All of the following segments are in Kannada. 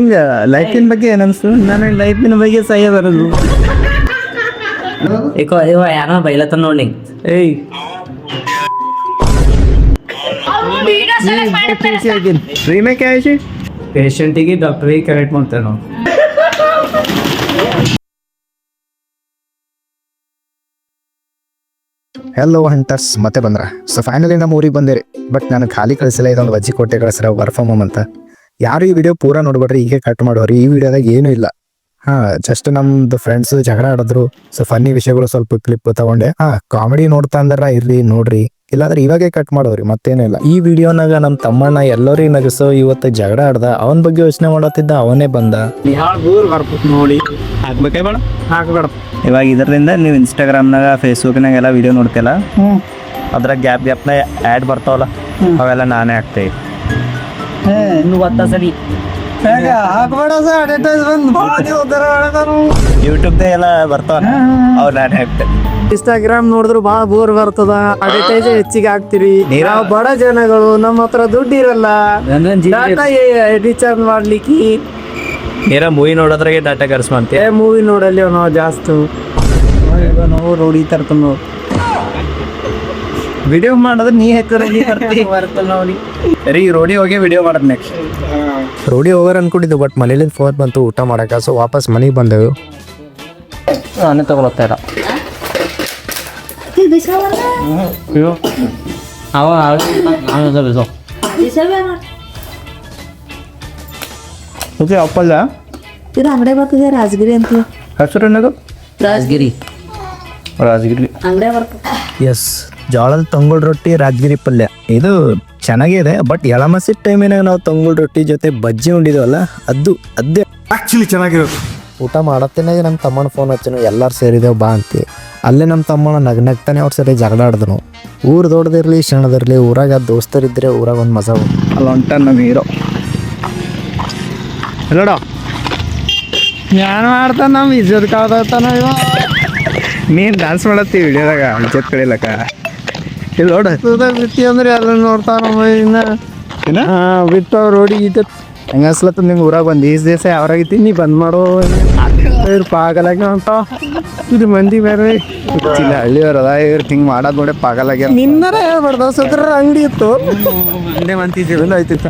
ಹಿಂಗ ಲೈಫಿನ ಬಗ್ಗೆ ಏನನ್ಸು ನನಗೆ ಲೈಫಿನ ಬಗ್ಗೆ ಸಹ್ಯ ಬರೋದು ಏಕೋ ಇವ ಯಾರ ಬೈಲತ್ತ ನೋಡಿ. ಏಯ್. ಪೇಷಂಟಿಗೆ ಡಾಕ್ಟ್ರಿಗೆ ಕರೆಕ್ಟ್ ಮಾಡ್ತಾರೆ ನಾವು ಹೆಲೋ ಹಂಟರ್ಸ್ ಮತ್ತೆ ಬಂದ್ರ. ಸೊ ಫೈನಲಿ ನಮ್ಮ ಊರಿಗೆ ಬಂದಿರಿ. ಬಟ್ ನಾನು ಖಾಲಿ ಕಳಿಸಿಲ್ಲ ಇದೊಂದು ವಜ್ಜಿ ಕೊಟ್ಟೆ ಕಳಿಸ್ರ ವರ್ಕ್ ಫ್ರಮ್ ಹೋಮ್ ಅಂತ. ಯಾರು ಈ ವಿಡಿಯೋ ಪೂರಾ ನೋಡ್ಬೇಡ್ರಿ ಈಗ ಕಟ್ ಮಾಡೋರಿ ಈ ವಿಡಿಯೋದಾಗ ಏನೂ ಇಲ್ಲ. ಹಾ ಜಸ್ಟ್ ನಮ್ದು ಫ್ರೆಂಡ್ಸ್ ಜಗಳ ಆಡಿದ್ರು. ಸೊ ಫನ್ನಿ ವಿಷಯಗಳು ಸ್ವಲ್ಪ ಕ್ಲಿಪ್ ತಗೊಂಡೆ. ಹಾ ಕಾಮಿಡಿ ನೋಡ್ತಾ ಅಂದ್ರ ಇರ್ಲಿ ನೋಡ್ರಿ. ಇಲ್ಲಾಂದ್ರೆ ಇವಾಗೆ ಕಟ್ ಮಾಡೋರಿ ಮತ್ತೇನಿಲ್ಲ ಈ ವಿಡಿಯೋನಾಗ ನಮ್ಮ ತಮ್ಮಣ್ಣ ಎಲ್ಲರಿಗೂ ನಗಸೋ ಇವತ್ತು ಜಗಳ ಆಡ್ದ. ಅವನ ಬಗ್ಗೆ ಯೋಚನೆ ಮಾಡತ್ತಿದ್ದ ಅವನೇ ಬಂದ. ನೋಡಿ. ಹಾಕ್ಬೇಕೇ ಬೇಡ ಹಾಕಬೇಡ ಇವಾಗ ಇದರಿಂದ ನೀವು ಇನ್ಸ್ಟಾಗ್ರಾಮ್ನಾಗ ಫೇಸ್ಬುಕ್ನಾಗ ಎಲ್ಲ ವಿಡಿಯೋ ನೋಡ್ತಿಲ್ಲ ಅದ್ರಾಗ ಗ್ಯಾಪ್ ಗ್ಯಾಪ್ನ ಆ್ಯಡ್ ಬರ್ತಾವಲ್ಲ? ಅವೆಲ್ಲ ನಾನೇ ಹಾಕ್ತೇವೆ. నువ్వు వస్తా సరి ಯೂಟ್ಯೂಬ್ದ ಎಲ್ಲ ಬರ್ತಾವ ಅವ್ರು ನಾನೇ ಹಾಕ್ತೇನೆ ಇನ್ಸ್ಟಾಗ್ರಾಮ್ ನೋಡಿದ್ರು ಬಹಳ ಬೋರ್ ಬರ್ತದ ಅಡ್ವರ್ಟೈಸ್ ಹೆಚ್ಚಿಗೆ ಹಾಕ್ತಿರಿ ನಾವು ಬಡ ಜನಗಳು ನಮ್ಮ ಹತ್ರ ದುಡ್ಡು ಇರಲ್ಲ ಡಾಟಾ ರೀಚಾರ್ಜ್ ಮಾಡ್ಲಿಕ್ಕೆ ಏನ ಮೂವಿ ನೋಡೋದ್ರಾಗೆ ಡಾಟಾ ಖರ್ಚು ಮಾಡ್ತೀಯ ಏ ಮೂವಿ ನೋಡಲ್ಲಿ ನಾವು ಜಾಸ್ತಿ ನಾವು ರೋಡಿ ತರ್ಕೊಂಡು ನಾವು ವಿಡಿಯೋ ಮಾಡಿದ್ರೆ ನೀ ಹೆಚ್ಚರ ನೀ ನೋಡಿ ರೀ ರೋಡಿ ಹೋಗಿ ವಿಡಿಯೋ ಮಾಡೋದು ನೆಕ್ಸ್ಟ್ ರೋಡಿ ಹೋಗೋರ್ ಅನ್ಕೊಂಡಿದ್ದು ಬಟ್ ಮನೇಲಿಂದ ಫೋನ್ ಬಂತು ಊಟ ಮಾಡಕ ಸೊ ವಾಪಸ್ ಮನೆಗೆ ಬಂದೆವು. ನಾನೇ ತಗೊಳತ್ತಾ ಇಲ್ಲ. ಅವ ನಾನು ಬಿಸೋ ಓಕೆ ಅಪ್ಪಲ್ಲ? ಇದು ಅಂಗಡಿ ಬರ್ತದೆ ರಾಜಗಿರಿ ಅಂತ. ಹೆಸರು ಏನದು ರಾಜಗಿರಿ. ರಾಜಗಿರಿ. ಅಂಗಡಿ ಬರ್ತದೆ ಎಸ್ ಜೋಳದ ತಂಗುಳ್ ರೊಟ್ಟಿ ರಾಜಗಿರಿ ಪಲ್ಯ. ಇದು ಚೆನ್ನಾಗಿದೆ ಬಟ್ ಎಳಮಸಿ ಟೈಮಿನಾಗ ನಾವು ತಂಗುಳ್ ರೊಟ್ಟಿ ಜೊತೆ ಬಜ್ಜಿ ಉಂಡಿದ್ವಲ್ಲ ಅದು ಅದೇ ಆಕ್ಚುಲಿ ಚೆನ್ನಾಗಿರೋದು. ಊಟ ಮಾಡತ್ತೇನೆ ನಮ್ಮ ತಮ್ಮನ ಫೋನ್ ಹಚ್ಚನು ಎಲ್ಲರೂ ಸೇರಿದೆವು ಬಾ ಅಂತ. ಅಲ್ಲೇ ನಮ್ಮ ತಮ್ಮನ ನಗ್ ನಗ್ತಾನೆ ಅವ್ರ ಸರಿ ಜಗಳ ಆಡಿದ್ರು ಊರು ದೊಡ್ಡದಿರಲಿ ಸಣ್ಣದಿರ್ಲಿ ಊರಾಗ ದೋಸ್ತರಿದ್ರೆ ಊರಾಗ ಒಂದು ಮಜಾ ಅಲ್ಲಿ ಹೊಂಟ ನಮ್ಮ ಹೀರೋ. ಹೇಳೋಡ ನಾನು ಮಾಡ್ತ ನಮ್ಮ ಇಜ್ಜತ್ ಕಾದತಾನ ಇವ? ನೀನು ಡ್ಯಾನ್ಸ್ ಮಾಡತ್ತಿ ವಿಡಿಯೋದಾಗ ಇಜ್ಜತ್ ಕಳಿಲಕ್ಕ ಇಲ್ಲಿ ನೋಡ ಬಿತ್ತಿ ಅಂದ್ರೆ ಎಲ್ಲ ನೋಡ್ತಾನ ಅವ ಇನ್ನ. ಏನ? ಹಾ ರೋಡಿಗೆ ರೋಡಿ ಇದ್ದ. ಹೆಂಗ ಅನ್ಸ್ಲತ್ತ ನಿಂಗೆ ಊರಾಗ ಒಂದು ಈಸ್ ದಿವಸ ಯಾವಾಗೈತಿ ನೀ ಬಂದ್ ಮಾಡೋ. ಇವ್ರು ಪಾಗಲಾಗ್ಯ ಅಂತ. ಇದು ಮಂದಿ ಬೇರೆ. ಇಲ್ಲ ಹಳ್ಳಿಯವ್ರ ಅದ ಇವ್ರು ಹಿಂಗೆ ಮಾಡೋದು ನೋಡಿ ಪಾಗಲಾಗ್ಯ ನಿನ್ನರ ಹೇಳ್ಬಾರ್ದ ಸುದ್ರ ಅಂಗಡಿ ಇತ್ತು. ಹಿಂದೆ ಮಂತಿದ್ದೀವಿ ಇಲ್ಲ ಆಯ್ತಿತ್ತ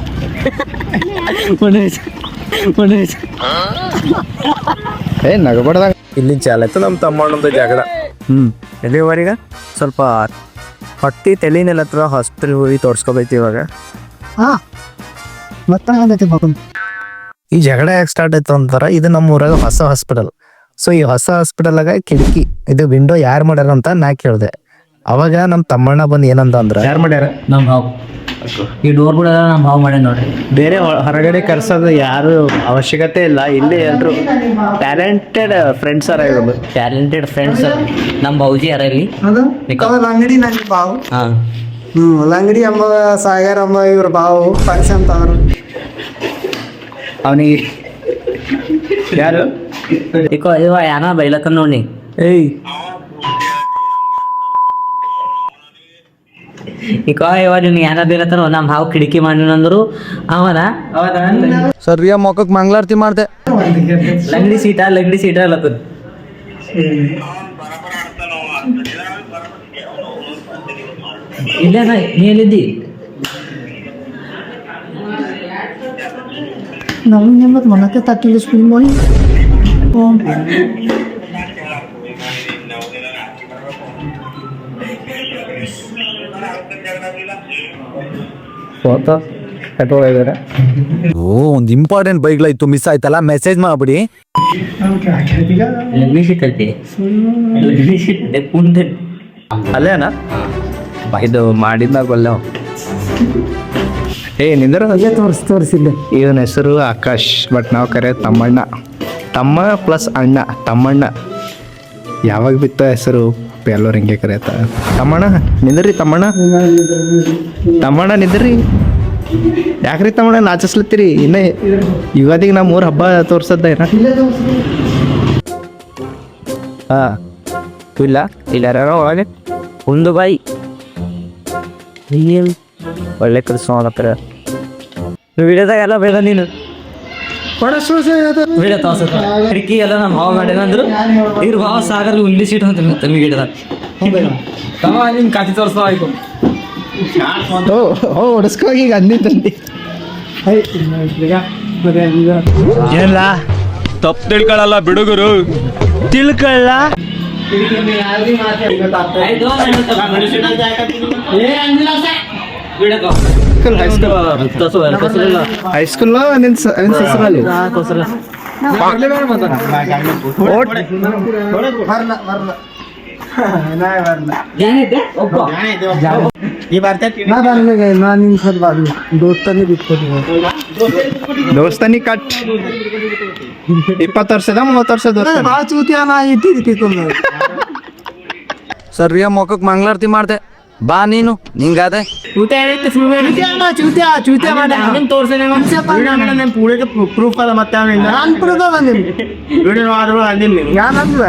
ಏ ನಗಬಡ್ದಾಗ. ಇಲ್ಲಿ ಚಾಲತ್ತು ನಮ್ಮ ತಮ್ಮಣ್ಣಂದು ಜಗಳ ಹ್ಞೂ ಎಲ್ಲಿವರೆಗ ಸ್ವಲ್ಪ ಹೊಟ್ಟಿ ತಲೆನೆಲ್ಲ ಹತ್ರ ಹಾಸ್ಪಿಟಲ್ ಹೋಗಿ ತೋರ್ಸ್ಕೊಬೇಕು ಇವಾಗ. ಈ ಜಗಳ ಯಾಕೆ ಸ್ಟಾರ್ಟ್ ಆಯ್ತು ಅಂತಾರ ಇದು ನಮ್ಮ ಊರಾಗ ಹೊಸ ಹಾಸ್ಪಿಟಲ್ ಸೊ ಈ ಹೊಸ ಹಾಸ್ಪಿಟಲ್ಗ ಕಿಟಕಿ ಇದು ವಿಂಡೋ ಯಾರು ಮಾಡ್ಯಾರ ಅಂತ ನಾ ಕೇಳಿದೆ. ಅವಾಗ ನಮ್ಮ ತಮ್ಮಣ್ಣ ಬಂದು ಏನಂದ ಅಂದ್ರ ಯಾರು ಮಾಡ್ಯಾರ? ನಮ್ಮ ಈ ಡೋರ್ ಕೂಡ ನಮ್ಮ ಭಾವ ಮಾಡ್ಯ ನೋಡ್ರಿ. ಬೇರೆ ಹೊ- ಹೊರಗಡೆ ಕರ್ಸೋದು ಯಾರು ಅವಶ್ಯಕತೆ ಇಲ್ಲ. ಇಲ್ಲಿ ಎಲ್ಲರೂ ಟ್ಯಾಲೆಂಟೆಡ್ ಫ್ರೆಂಡ್ಸ್ ಅರ ಇರೋದು. ಟ್ಯಾಲೆಂಟೆಡ್ ಫ್ರೆಂಡ್ಸ್ ನಮ್ಮ ಭಾವಜಿ ಯಾರ ಇಲ್ಲಿ? ಅಂಗಡಿ ನನ್ನ ಬಾವು ಹಾ. ಲಂಗಡಿ ಅಮ್ಮ ಸಾಗರ್ ಅಮ್ಮ ಇವ್ರ ಬಾವು ಫಂಕ್ಷನ್ ತವರು. ಅವನಿಗೆ ಯಾರು? ಇಕೋ ಇವ ಯಾನ ಬೈಲತ್ತ ನೋಡಿ ಏಯ್ ಇಕೋ ಇವ ನೀನು ಯಾರ ಬೈಲತ್ತನ ನಮ್ಮ ಭಾವ್ ಕಿಡಿಕಿ ಮಾಡಿನಂದ್ರು ಅವನ ಸರಿಯ ಮೊಕಕ್ ಮಂಗ್ಲಾರ್ತಿ ಮಾಡ್ದೆ. ಲಂಗಡಿ ಸೀಟ ಲಂಗಡಿ ಸೀಟ ಅಲ್ಲತ್ತದ ಇಲ್ಲೇನ ನೀ ಎಲ್ಲಿದ್ದಿ? ನಾವು ನಿಮ್ಮದು ಮೊನ್ನಕ್ಕೆ ತಟ್ಟಿಲ್ಲ ಸ್ಕೂಲ್ ಮಾಡಿ ಫೋಟೋ ಪೆಟ್ರೋಲ್ ಇದ್ದಾರೆ. ಓ ಒಂದು ಇಂಪಾರ್ಟೆಂಟ್ ಬೈಕ್ಲಾಯ್ತು ಮಿಸ್ ಆಯ್ತಲ್ಲ? ಮೆಸೇಜ್ ಮಾಡ್ಬಿಡಿ. ಅಲ್ಲೇನ? ಇದು ಮಾಡಿದ್ನಾಗ ಅಲ್ಲ ಏ ನಿಂದ್ರ? ತೋರಿಸಿ ತೋರಿಸಿದ್ದೆ ಇವನ ಹೆಸರು ಆಕಾಶ್ ಬಟ್ ನಾವು ಕರೆ ತಮ್ಮಣ್ಣ. ತಮ್ಮ ಪ್ಲಸ್ ಅಣ್ಣ ತಮ್ಮಣ್ಣ. ಯಾವಾಗ ಬಿತ್ತ ಹೆಸರು? ಎಲ್ಲರೂ ಹಿಂಗೆ ಕರೆಯತ್ತ ತಮ್ಮಣ್ಣ, ನಿಂದ್ರಿ ತಮ್ಮಣ್ಣ. ತಮ್ಮಣ್ಣ, ನಿಂದ್ರಿ. ಯಾಕ್ರಿ ತಮ್ಮಣ್ಣ ನಾಚಿಸ್ಲತ್ತೀರಿ? ಇನ್ನೇ ಯುಗಾದಿಗೆ ನಮ್ಮ ಊರ ಹಬ್ಬ ತೋರ್ಸದ್ದ ಏನ? ಹಾ. ಇಲ್ಲ ಇಲ್ಲ ಯಾರೋ ಒಳಗೆ? ಒಂದು ಬಾಯಿ. ಒಳ್ಳೆ ಕೆಲಸ ನೀವು ವಿಡಿಯೋದಾಗ ಎಲ್ಲ ಬೇಡ ನೀನು. ವಿಡಿಯೋ ತೋರ್ಸತ್ತ ಕಿಟಕಿ ಎಲ್ಲ ನಮ್ಮ ಭಾವ ಮಾಡ್ಯಾನ ಅಂದ್ರೆ ಇವ್ರ ಭಾವ ಸಾಗರ್ ಉಂಡಿ ಸೀಟ್ ಅಂತ ತಮಗೆ ಹಿಡಿದ ತಮ್ಮ ನಿನ್ ಕಾತಿ ತೋರ್ಸೋ ಆಯ್ತು. ಓ ಓ ಹೊಡಸ್ಕೋಗಿ ಈಗ ತಂದಿ. ಏನಿಲ್ಲ ತಪ್ಪು ತಿಳ್ಕೊಳ್ಳಲ್ಲ ಬಿಡುಗರು. ತಿಳ್ಕೊಳ್ಳ ಹೈಸ್ಕೂಲ್ ಹೆಸರಲ್ಲಿ ದೋಸ್ತನೇ ಕಟ್. ಇಪ್ಪತ್ತು ವರ್ಷದ ಮೂವತ್ತು ವರ್ಷ ದೋಸ್ತ ಸರ್ ಸರ್ ಮೊಕ್ಕಕ್ಕೆ ಮಂಗಳಾರತಿ ಮಾಡ್ದೆ. ಬಾ ನೀನು ನಿಂಗಾದೆ ಚೂತಿಯ ಮಾಡಿ. ಪ್ರೂಫ್ ಅದ ಮತ್ತೆ ನಾನು ಪ್ರೂಫ್ ಬಂದಿನಿ ವಿಡಿಯೋ ಆದ್ರೂ ಅಂದಿನಿ ಯಾನಂದ್ರ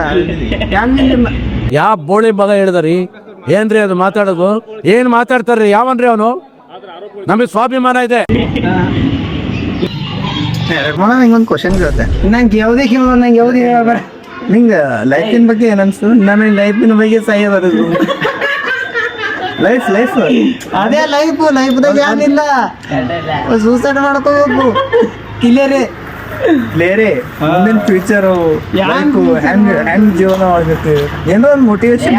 ಯಾನಿಲ್ಲ ಯಾ ಬೋಳಿ ಮಗ ಹೇಳಿದ್ರಿ? ಏನ್ರಿ ಅದು ಮಾತಾಡೋದು? ಏನ್ ಮಾತಾಡ್ತಾರ್ರಿ? ಯಾವನ್ರಿ ಅವನು? ನಮಗೆ ಸ್ವಾಭಿಮಾನ ಇದೆ. ನಂಗೊಂದು ಕ್ವಶನ್ ಕೇಳುತ್ತೆ ನಂಗೆ ಯಾವುದೇ ಕೇಳೋ ನಂಗೆ ಯಾವುದೇ ಹೇಳ ನಿಂಗೆ ಲೈಫಿನ ಬಗ್ಗೆ ಏನನ್ಸ್ತು ನನಗೆ ಲೈಫಿನ ಬಗ್ಗೆ ಸಹ್ಯ ಬರೋದು. ಲೈಫ್ ಲೈಫ್ ಅದೇ ಲೈಫ್ ಲೈಫ್ದಾಗ ಏನಿಲ್ಲ ಸೂಸೈಡ್ ಮಾಡ್ಕೋಬೇಕು ಕ್ಲಿಯರೇ ಬೇರೆ ಮುಂದಿನ ಫ್ಯೂಚರು ಹೆಂಗ್ ಹೆಂಗ್ ಜೀವನ ಮಾಡ್ಬೇಕು? ಏನೋ ಒಂದು ಮೋಟಿವೇಶನ್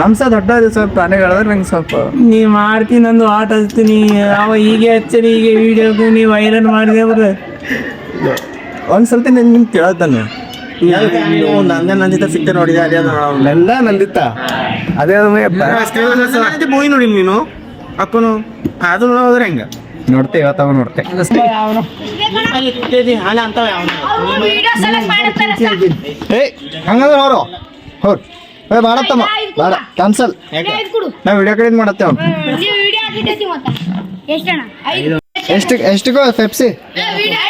ನಮ್ ಸಹ ದೊಡ್ಡ ಸ್ವಲ್ಪ ಪ್ರಾಣಿಗಳಾದ್ರೆ ನಂಗೆ ಸ್ವಲ್ಪ. ನೀ ಮಾಡ್ತೀನಿ ನಂದು ಆಟ ಹಚ್ತೀನಿ ಅವ ಹೀಗೆ ಹಚ್ಚರಿ ಹೀಗೆ ವಿಡಿಯೋ ನೀ ವೈರಲ್ ಮಾಡಿದೆ ಅವ್ರು ಒಂದ್ಸಲ್ತಿ ನಿನ್ ನಿನ್. ಕೇಳತ್ತಾನೆ ಜೊತೆ ಸಿಕ್ತೆ ನೋಡಿದೆ ಅದೇ ಅದೇ ಮೂವಿ ನೋಡಿ ನೀನು? ಅಕ್ಕನು? ಅದು ನೋಡಿದ್ರೆ ಹೆಂಗ? ಇವತ್ತವ ನೋಡ್ತೆ. ಏಯ್ ಹಂಗಂದ್ರೆ ಅವ್ರು. ಹೋರ್. ಏ ಮಾಡತ್ತಮ್ಮ ಬೇಡ ಕ್ಯಾನ್ಸಲ್ ಕೊಡು. ನಾ ವಿಡಿಯೋ ಕಡೆ ಮಾಡತ್ತೆ ಅವ್ನು. ನೀವು ವಿಡಿಯೋ ಹಾಕಿಟ್ಟೈತಿ ಮತ್ತ. ಎಷ್ಟಣ್ಣ ಐದು. ಎಷ್ಟು ಎಷ್ಟಿಗೋ ಪೆಪ್ಸಿ ವಿಡಿಯೋ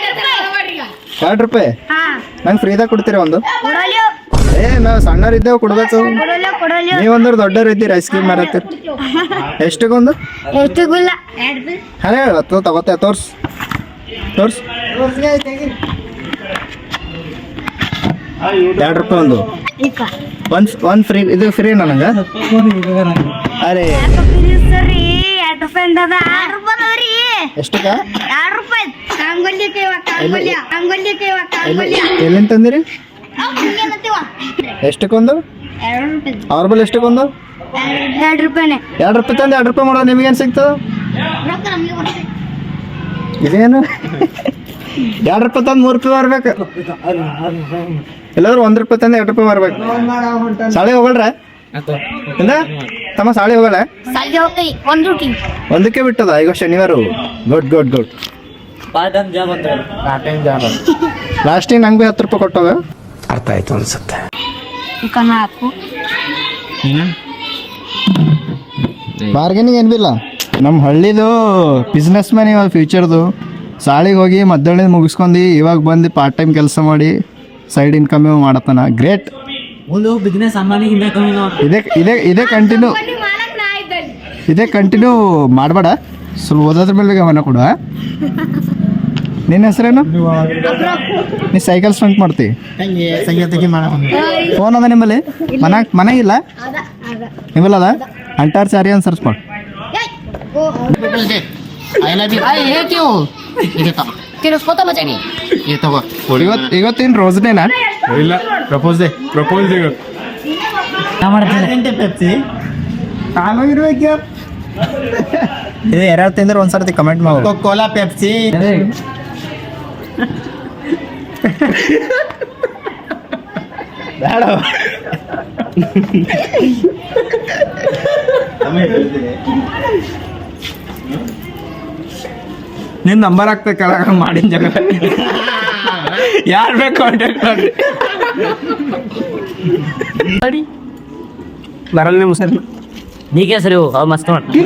ಎರಡು ರೂಪಾಯಿ. ಹಾ. ನಂಗೆ ಫ್ರೀದಾಗ ಕೊಡ್ತೀರಾ ಒಂದು? ಏ ನಾವು ಸಣ್ಣರಿದ್ದೇವೆ ಕೊಡ್ಬೇಕು. ನೀವು ಅಂದ್ರೆ ನೀವಂದ್ರೆ ದೊಡ್ಡವ್ರು ಇದ್ದೀರಿ ಐಸ್ ಕ್ರೀಮ್ ಮಾರತ್ತೀರಿ ಎಷ್ಟಿಗೊಂದು ಎಷ್ಟು ಗುಲ್ಲ ಎರಡು ಹರೇ ಹೇಳತ್ತು ತಗೋತೆ ತೋರ್ಸ್. ತೋರ್ಸ್. ಎರಡು ರೂಪಾಯಿ ಒಂದು. ಒಂದ್ ಒಂದ್ ಫ್ರೀ ಇದು ಫ್ರೀ ನನಗೆ ಅರೆ. ಎಷ್ಟಕ್ಕ? ಎರಡು ರೂಪಾಯಿ ಕಾಂಗೊಲ್ಯ ಕೈವ ಕಾಂಗೊಲ್ಯ ಕಾಂಗೊಲ್ಯ ಕೈವ ಕಾಂಗೊಲ್ಯ ಎಲ್ಲಿಂದ ತಂದಿರಿ ಏನಂತೀವ ಎಷ್ಟಕ್ಕೊಂದು? ಅವ್ರ ಬಳಿ ಎಷ್ಟಕ್ಕೊಂದು? ಎರಡು ರೂಪಾಯಿನೇ. ಎರಡು ರೂಪಾಯಿ ತಂದು ಎರಡು ರೂಪಾಯಿ ಮಾಡೋದು ನಿಮಗೇನು ಸಿಗ್ತದ ಇದೇನು? ಎರಡು ರೂಪಾಯಿ ತಂದು ಮೂರು ರೂಪಾಯಿ ಬರ್ಬೇಕು ಎಲ್ಲಾದ್ರೂ ಒಂದ್ ರೂಪಾಯಿ ತಂದು ಎರಡು ರೂಪಾಯಿ ಬರ್ಬೇಕು ಸಾಳೆ ಹೋಗಲ್ರ ತಮ್ಮ ಸಾಳೆ ಹೋಗಲ್ಲ ಒಂದಕ್ಕೆ ಬಿಟ್ಟದ? ಈಗ ಶನಿವಾರ. Good good good. ಜಾಬ್ ಅಂತ ಲಾಸ್ಟಿಗೆ ನಂಗೆ ಭೀ ಹತ್ತು ರೂಪಾಯಿ ಕೊಟ್ಟೋಗ ಅರ್ಥ ಆಯ್ತು ಅನ್ಸುತ್ತೆ. ಹಾಕು ಬಾರ್ಗೇನಿಂಗ್ ಏನು ಬಿಲ್ಲ ನಮ್ಮ ಹಳ್ಳಿದು ಬಿಸ್ನೆಸ್ ಮ್ಯಾನ್ ಇವಾಗ ಫ್ಯೂಚರ್ದು ಸಾಳಿಗೆ ಹೋಗಿ ಮದ್ದಳ್ಳಿ ಮುಗಿಸ್ಕೊಂಡು ಇವಾಗ ಬಂದು ಪಾರ್ಟ್ ಟೈಮ್ ಕೆಲಸ ಮಾಡಿ ಸೈಡ್ ಇನ್ಕಮ್ ಮಾಡತ್ತಾನ? ಗ್ರೇಟ್ ಒಂದು ಬಿಸ್ನೆಸ್ ಅಮ್ಮನಿಗೆ ಹಿಂದೆ ಕಮ್ಮಿ ನೋಡ್ರಿ ಇದೇ ಇದೇ ಇದೇ ಕಂಟಿನ್ಯೂ ಇದೇ ಕಂಟಿನ್ಯೂ ಮಾಡಬೇಡ. ಸ್ವಲ್ಪ ಓದೋದ್ರ ಮೇಲೆ ಗಮನ ಕೊಡು? ನಿನ್ನ ಹೆಸರೇನು? ನೀ ಸೈಕಲ್ ಸ್ಟಂಟ್ ಮಾಡ್ತಿ? ಫೋನ್ ಅದ ನಿಮ್ಮಲ್ಲಿ? ಮನ್ಯಾಗ ಮನೆ ಇಲ್ಲ? ನಿಮ್ಮಲ್ಲ ಅದ? ಅಂಟಾರ್ ಸಾರಿ ಅಂತ ಸರ್ಚ್ ಮಾಡಿ. ಇವತ್ತು ಇವತ್ತಿನ ರೋಸ್ನೇನಾ ಇಲ್ಲ ಪ್ರಪೋಸ್ ದೇ ಪ್ರಪೋಸ್ ಇರ್ಬೇಕು ಇದು ಯಾರು ತಿಂದ್ರೆ ಒಂದ್ಸರ್ತಿ ಕಮೆಂಟ್ ಮಾಡಿ. ಕೋಲಾ ಪೆಪ್ಸಿ ಬೇಡ ನಿನ್ ನಂಬರ್ ಹಾಕ್ತ ಕೆಳಗ ಮಾಡಿನ ಜಗ ಯಾರು ಬೇಕು ಕಾಂಟ್ಯಾಕ್ಟ್ ಮಾಡಿ ಬರಲ್ಲ ನೀವು ಸರಿ ನೀಕೆ ಸರಿ ಹೋಗು ಅವ್ ಮಸ್ತ್ ಮಾಡಿ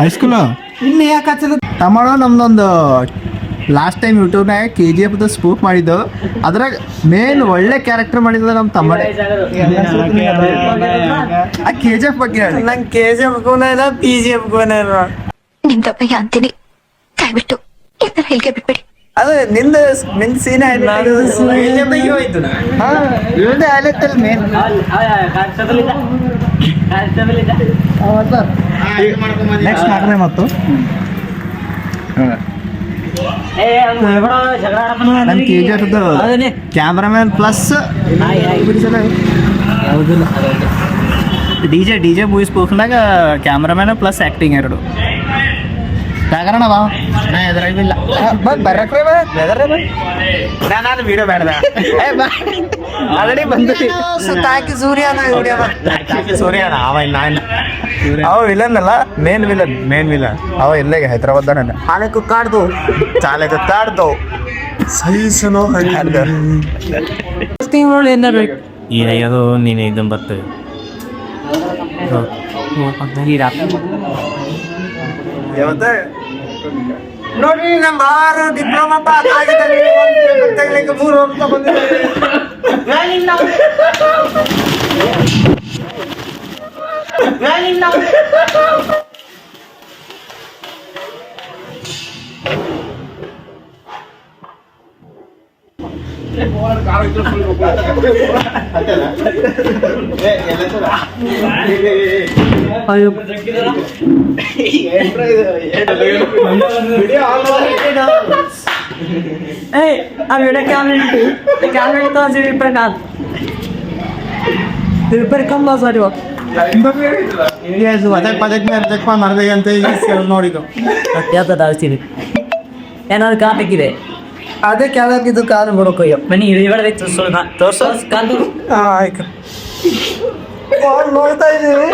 ಹೈಸ್ಕೂಲ್ ಇನ್ನು ಯಾಕೆ ಹಚ್ಚಲ್ಲ ತಮ್ಮಳು ನಮ್ದೊಂದು ಲಾಸ್ಟ್ ಟೈಮ್ ಯೂಟ್ಯೂಬ್ನಾಗ ಕೆ ಜಿ ಎಫ್ದು ಸ್ಪೂಪ್ ಮಾಡಿದ್ದು ಅದ್ರಾಗ ಮೇನ್ ಒಳ್ಳೆ ಕ್ಯಾರೆಕ್ಟರ್ ಮಾಡಿದ ನಮ್ಮ ತಮ್ಮ ಆ ಕೆ ಜಿ ಎಫ್ ಬಗ್ಗೆ ಹೇಳಿ. ನಂಗೆ ಕೆ ಜಿ ಎಫ್ ಕೋನ ಇಲ್ಲ ಪಿ ಜಿ ಎಫ್ ಕೋನ ಇಲ್ಲ. ನಿಮ್ ತಪ್ಪಗೆ ಅಂತೀನಿ. ದಯವಿಟ್ಟು ಹೇಳಿಕೆ ಬಿಟ್ಬಿಡಿ. ಅದು ನಿಂದ ನಿಂದ ಸೀನ್ ಮೇನ್ ನೆಕ್ಸ್ಟ್ ಮಾಡ್ರೆ ಮತ್ತು? ನಮ್ಮ ಕೆ ಜಿ ಅದನ್ನೇ cameraman plus D J D J movies ಪೂರ್ನಾಗ cameraman plus acting ಎರಡು ಸಾಗರಣ ಬಾ ನಾ ಎದುರಾಗಿಲ್ಲ ಬರಕ್ರೆ ಬಾ ಎದರ್ರೆ ನಾ ನಾನು ವಿಡಿಯೋ ಬೇಡ ಆಲ್ರೆಡಿ ಬಂದು. ತಾಕಿ ಸೂರ್ಯನ ಸೂರ್ಯನ ಅವ ನಾನು ಅವ ವಿಲನ್ ಅಲ್ಲ ಮೇನ್ ವಿಲನ್ ಮೇನ್ ವಿಲನ್ ಅವ ಇಲ್ಲೇ ಹೈದರಾಬಾದ್ ನನ್ನ ಆನೆಕು ಕಾಡ್ದು ಚಾಲೆ ಗೊತ್ತಾಡ್ದು ಸಹಿಸನೋ ತಿಂಗಳು ಏನಾರು ಏನಯ್ಯದು ನೀನು ಇದನ್ ಬರ್ತೇವೆ ನೋಡ್ರಿ ನಮ್ಮ ಆರು ಡಿಪ್ಲೊಮಾ ಪಾಸ್ ಆಗಿದ್ದಾರೆ ತೆಗಿಲಿಕ್ಕೆ ಮೂರು ವರ್ಷ ಬಂದಿದೆ ಏಯ್ ಆ ವಿಡಿಯೋ ಕ್ಯಾಮ್ರಾ ಇಟ್ಟು ಕ್ಯಾಮ್ರಾ ಇಟ್ಟು ಒಂದು ರಿಪೇರ್ ಕಾದ್ ರಿಪೇರ್ ಕಮ್ಮ ಸರಿ ಪದಕ್ ಪದಕ್ ಅರ್ಧಕ್ ಮರ್ದೆ ಅಂತ ನೋಡಿದ್ದು ಯಾವ್ದು ಆಡ್ತೀನಿ ಏನಾದ್ರು ಕಾಪಿಕ್ಕಿದೆ ಅದೇ ಕೆಳಗಿದ್ದು ಕಾಲು ಬಿಡೋಕಯ್ಯ ಬನ್ನಿ ಇಳಿಬಾರ್ದು ತೋರ್ಸೋ. ತೋರ್ಸೋ ಕಾಲು. ಆಯ್ತು. ನೋಡ್ತಾ ಇದೀವಿ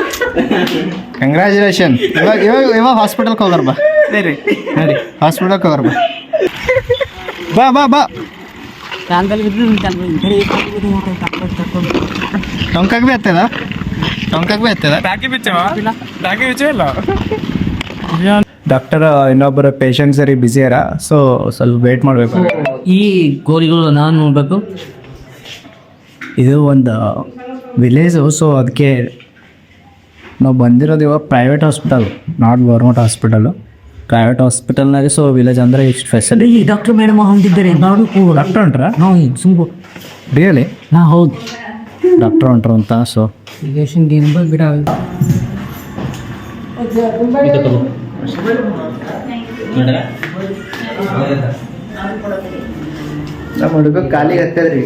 ಕಂಗ್ರ್ಯಾಚುಲೇಷನ್ ಇವಾಗ ಇವಾಗ ಇವಾಗ ಹಾಸ್ಪಿಟಲ್ಗೆ ಹೋಗರ್ ಬಾ. ಸರಿ. ನಡಿ ಹಾಸ್ಪಿಟಲ್ಗೆ ಹೋಗಾರ ಬಾ. ಬಾ ಬಾ ಬಾ. ಕಾಲ್ದಲ್ಲಿ ಬಿದ್ದು ಟೊಂಕಾಗ್ ಬಿ ಹತ್ತದ? ಟೊಂಕಾಗ್ ಬಿ ಹತ್ತದ? ಟಾಕಿ ಬಿಚ್ಚವ? ಟಾಕಿ ಬಿಚ್ಚವಿಲ್ಲ ಡಾಕ್ಟರ್ ಇನ್ನೊಬ್ಬರ ಪೇಷಂಟ್ ಸರಿ ಬ್ಯುಸಿ ಅರ ಸೊ ಸ್ವಲ್ಪ ವೇಟ್ ಮಾಡಬೇಕು. ಈ ಗೋಲಿಗಳು ನಾನು ನೋಡಬೇಕು. ಇದು ಒಂದು ವಿಲೇಜು ಸೊ ಅದಕ್ಕೆ ನಾವು ಬಂದಿರೋದು ಇವಾಗ private hospital not government hospital private ಹಾಸ್ಪಿಟಲ್ನಾಗೆ so village ಅಂದರೆ ಇಷ್ಟು ಫೆಸಿಲಿಟಿ ಈ ಡಾಕ್ಟರ್ ಮೇಡಮ್ ಹೊಂದಿದ್ದಾರೆ ನೋಡು ಡಾಕ್ಟರ್ ಹೊಂಟ್ರ ನಾವು ಸುಂಬು ರಿಯಲಿ ನಾ ಹೌದು. ಡಾಕ್ಟರ್ ಹೊಂಟ್ರು ಅಂತ ಸೊ ಈಗ ಗೇಮ್ ಬಿಡ ನಮ್ಮ ಹುಡುಗ ಖಾಲಿ ಹತ್ತದ್ರಿ.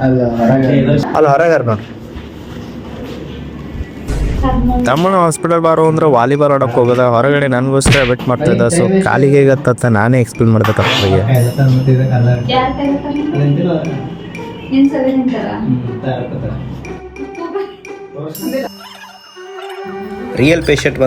ಅಲ್ಲ ಹೊರಗಾರ ಅಲ್ಲಿ ಹೊರಗೆ ನೋಡಿ ತಮ್ಮನ ಹಾಸ್ಪಿಟಲ್ ಬಾರೋ ಅಂದ್ರೆ ವಾಲಿಬಾಲ್ ಆಡಕ್ಕೆ ಹೋಗೋದ ಹೊರಗಡೆ ನನಗೋಸ್ಕರ ವೆಟ್ ಮಾಡ್ತಿದ್ದ ಸೊ ಕಾಲಿಗೆ ಹೇಗತ್ತ ನಾನೇ ಎಕ್ಸ್ಪ್ಲೇನ್ ಮಾಡ್ಬೇಕು ರಿಯಲ್ ಪೇಷಂಟ್